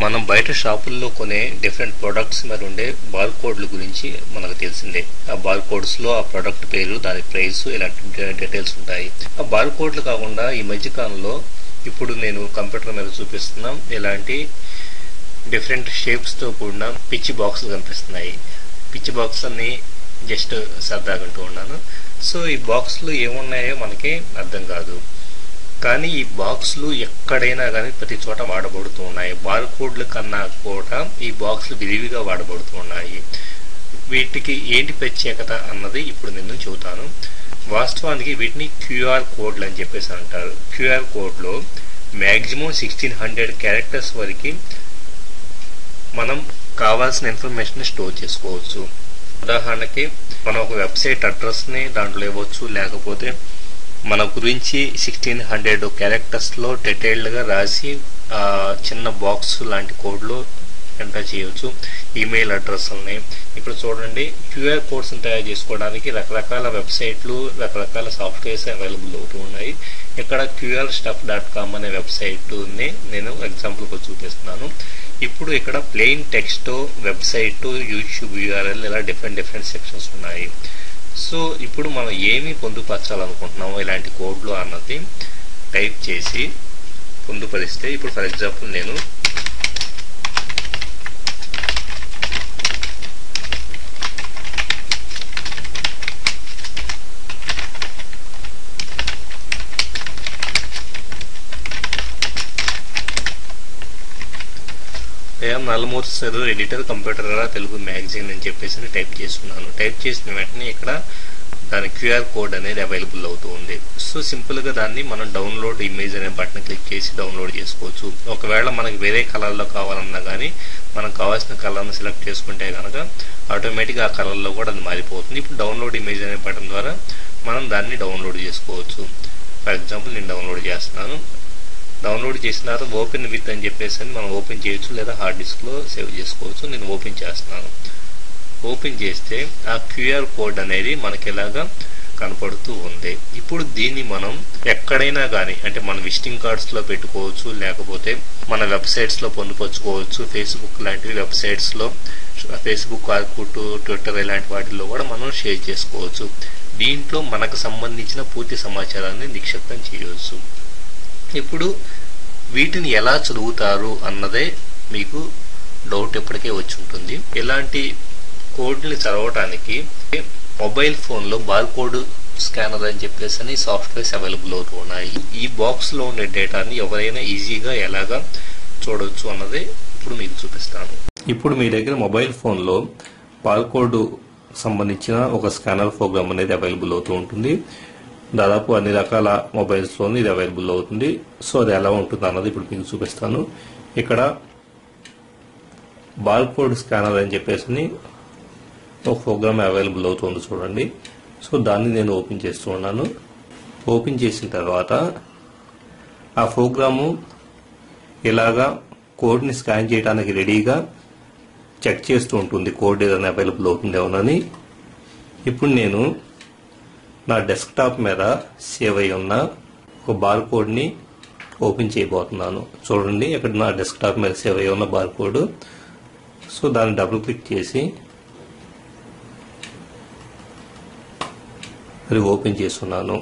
మనం బయట షాపుల్లో కొనే డిఫరెంట్ ప్రొడక్ట్స్ మీద ఉండే బార్ కోడ్ల గురించి మనకు తెలిసిందే. ఆ బార్ కోడ్స్లో ఆ ప్రొడక్ట్ పేరు దాని ప్రైస్ ఇలాంటి డీటెయిల్స్ ఉంటాయి. ఆ బార్ కోడ్లు కాకుండా ఈ మధ్య కాలంలో ఇప్పుడు నేను కంప్యూటర్ మీద చూపిస్తున్నాం ఇలాంటి డిఫరెంట్ షేప్స్తో కూడిన పిచ్చి బాక్సులు కనిపిస్తున్నాయి. పిచ్చి బాక్స్ అన్ని జస్ట్ సరదాగంటూ ఉన్నాను. సో ఈ బాక్స్లు ఏమున్నాయో మనకి అర్థం కాదు. కానీ ఈ బాక్స్లు ఎక్కడైనా కానీ ప్రతి చోట వాడబడుతూ ఉన్నాయి. బార్ కోడ్లు కన్నా కూడా ఈ బాక్స్లు విరివిగా వాడబడుతూ ఉన్నాయి. వీటికి ఏంటి ప్రత్యేకత అన్నది ఇప్పుడు నేను చెబుతాను. వాస్తవానికి వీటిని క్యూఆర్ కోడ్లు అని చెప్పేసి అంటారు. క్యూఆర్ కోడ్లో మ్యాక్సిమం సిక్స్టీన్ హండ్రెడ్ క్యారెక్టర్స్ వరకు మనం కావాల్సిన ఇన్ఫర్మేషన్ స్టోర్ చేసుకోవచ్చు. ఉదాహరణకి మనం ఒక వెబ్సైట్ అడ్రస్ని దాంట్లో ఇవ్వచ్చు లేకపోతే మన గురించి సిక్స్టీన్ హండ్రెడ్ క్యారెక్టర్స్లో డీటెయిల్డ్గా రాసి చిన్న బాక్స్ లాంటి కోడ్లో ఎంటర్ చేయవచ్చు ఈమెయిల్ అడ్రస్ని ఇప్పుడు చూడండి క్యూఆర్ కోడ్స్ తయారు చేసుకోవడానికి రకరకాల వెబ్సైట్లు రకరకాల సాఫ్ట్వేర్స్ అవైలబుల్ అవుతూ ఉన్నాయి. ఇక్కడ క్యూఆర్ స్టఫ్ డాట్ కామ్ అనే వెబ్సైట్ని నేను ఎగ్జాంపుల్గా చూపిస్తున్నాను. ఇప్పుడు ఇక్కడ plain text website YouTube URL ఇలా డిఫరెంట్ డిఫరెంట్ సెక్షన్స్ ఉన్నాయి. సో ఇప్పుడు మనం ఏమి పొందుపరచాలనుకుంటున్నామో ఇలాంటి కోడ్లు అన్నది టైప్ చేసి పొందుపరిస్తే ఇప్పుడు ఫర్ ఎగ్జాంపుల్ నేను AM Nallamurthy sir editor computer Telugu magazine అని చెప్పేసి టైప్ చేస్తున్నాను. టైప్ చేసిన వెంటనే ఇక్కడ దాని క్యూఆర్ కోడ్ అనేది అవైలబుల్ అవుతూ ఉంది. సో సింపుల్గా దాన్ని మనం డౌన్లోడ్ ఇమేజ్ అనే బటన్ క్లిక్ చేసి డౌన్లోడ్ చేసుకోవచ్చు. ఒకవేళ మనకి వేరే కలర్లో కావాలన్నా కానీ మనకు కావాల్సిన కలర్ను సెలెక్ట్ చేసుకుంటే కనుక ఆటోమేటిక్గా ఆ కలర్లో కూడా అది మారిపోతుంది. ఇప్పుడు డౌన్లోడ్ ఇమేజ్ అనే బటన్ ద్వారా మనం దాన్ని డౌన్లోడ్ చేసుకోవచ్చు. ఫర్ ఎగ్జాంపుల్ నేను డౌన్లోడ్ చేస్తున్నాను. డౌన్లోడ్ చేసిన తర్వాత ఓపెన్ విత్ అని చెప్పేసి అని మనం ఓపెన్ చేయొచ్చు లేదా హార్డ్ డిస్క్లో సేవ్ చేసుకోవచ్చు. నేను ఓపెన్ చేస్తున్నాను. ఓపెన్ చేస్తే ఆ క్యూఆర్ కోడ్ అనేది మనకి కనపడుతూ ఉంది. ఇప్పుడు దీన్ని మనం ఎక్కడైనా కానీ అంటే మన విజిటింగ్ కార్డ్స్లో పెట్టుకోవచ్చు లేకపోతే మన వెబ్సైట్స్లో పొందుపరచుకోవచ్చు. ఫేస్బుక్ లాంటి వెబ్సైట్స్లో ఫేస్బుక్ ఆర్కుట్ ట్విట్టర్ ఇలాంటి వాటిల్లో కూడా మనం షేర్ చేసుకోవచ్చు. దీంట్లో మనకు సంబంధించిన పూర్తి సమాచారాన్ని నిక్షిప్తం చేయవచ్చు ఇప్పుడు వీటిని ఎలా చదువుతారు అన్నదే మీకు డౌట్ ఎప్పటికే వచ్చి ఉంటుంది ఇలాంటి కోడ్ని చదవటానికి మొబైల్ ఫోన్లో బార్కోడ్ స్కానర్ అని చెప్పేసి అని సాఫ్ట్వేర్స్ అవైలబుల్ అవుతూ ఉన్నాయి. ఈ బాక్స్లో ఉండే డేటాని ఎవరైనా ఈజీగా ఎలాగా చూడవచ్చు అన్నదే ఇప్పుడు మీకు చూపిస్తాను. ఇప్పుడు మీ దగ్గర మొబైల్ ఫోన్లో బార్కోడ్ సంబంధించిన ఒక స్కానర్ ప్రోగ్రామ్ అనేది అవైలబుల్ అవుతూ ఉంటుంది. దాదాపు అన్ని రకాల మొబైల్స్లో ఇది అవైలబుల్ అవుతుంది. సో అది ఎలా ఉంటుంది అన్నది ఇప్పుడు మీకు చూపిస్తాను. ఇక్కడ బార్కోడ్ స్కానర్ అని చెప్పేసి ఒక ప్రోగ్రామ్ అవైలబుల్ అవుతుంది చూడండి. సో దాన్ని నేను ఓపెన్ చేస్తూ ఉన్నాను. ఓపెన్ చేసిన తర్వాత ఆ ప్రోగ్రాము ఇలాగా కోడ్ని స్కాన్ చేయడానికి రెడీగా చెక్ చేస్తూ ఉంటుంది. కోడ్ ఏదైనా అవైలబుల్ అవుతుందేమోనని. ఇప్పుడు నేను నా డెస్క్టాప్ మీద సేవ్ అయి ఉన్న ఒక బార్ కోడ్ని ఓపెన్ చేయబోతున్నాను. చూడండి ఇక్కడ నా డెస్క్టాప్ మీద సేవ్ అయి ఉన్న బార్ కోడ్. సో దాన్ని డబుల్ క్లిక్ చేసి అది ఓపెన్ చేస్తున్నాను.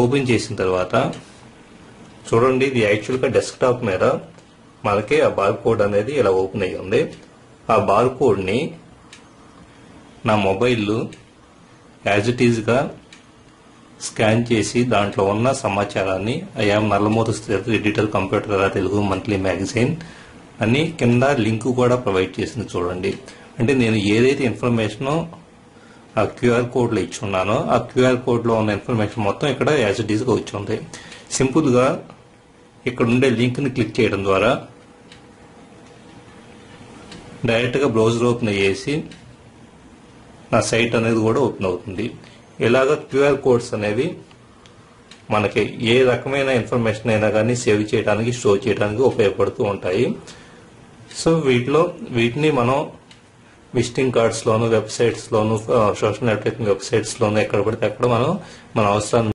ఓపెన్ చేసిన తర్వాత చూడండి ఇది యాక్చువల్గా డెస్క్టాప్ మీద మనకి ఆ బార్ కోడ్ అనేది ఇలా ఓపెన్ అయ్యి ఉంది. ఆ బార్ కోడ్ని నా మొబైల్ యాజ్ ఇట్ ఈజ్గా స్కాన్ చేసి దాంట్లో ఉన్న సమాచారాన్ని ఐఆమ్ నల్లమూరు స్థితి editor computer Telugu monthly magazine అని కింద లింక్ కూడా ప్రొవైడ్ చేసింది చూడండి. అంటే నేను ఏదైతే ఇన్ఫర్మేషన్ ఆ క్యూఆర్ కోడ్లో ఇచ్చి ఉన్నానో ఆ క్యూఆర్ కోడ్లో ఉన్న ఇన్ఫర్మేషన్ మొత్తం ఇక్కడ యాజ్ ఇట్ ఈజ్గా వచ్చి ఉంది. సింపుల్గా ఇక్కడ ఉండే లింక్ని క్లిక్ చేయడం ద్వారా డైరెక్ట్గా బ్రౌజర్ ఓపెన్ చేసి నా సైట్ అనేది కూడా ఓపెన్ అవుతుంది. ఇలాగ క్యూఆర్ కోడ్స్ అనేవి మనకి ఏ రకమైన ఇన్ఫర్మేషన్ అయినా కానీ సేవ్ చేయడానికి స్టోర్ చేయడానికి ఉపయోగపడుతూ ఉంటాయి. సో వీటిలో వీటిని మనం విజిటింగ్ కార్డ్స్లోను వెబ్సైట్స్లోను సోషల్ నెట్వర్కింగ్ వెబ్సైట్స్లోను ఎక్కడ పడితే అక్కడ మనం మన అవసరాన్ని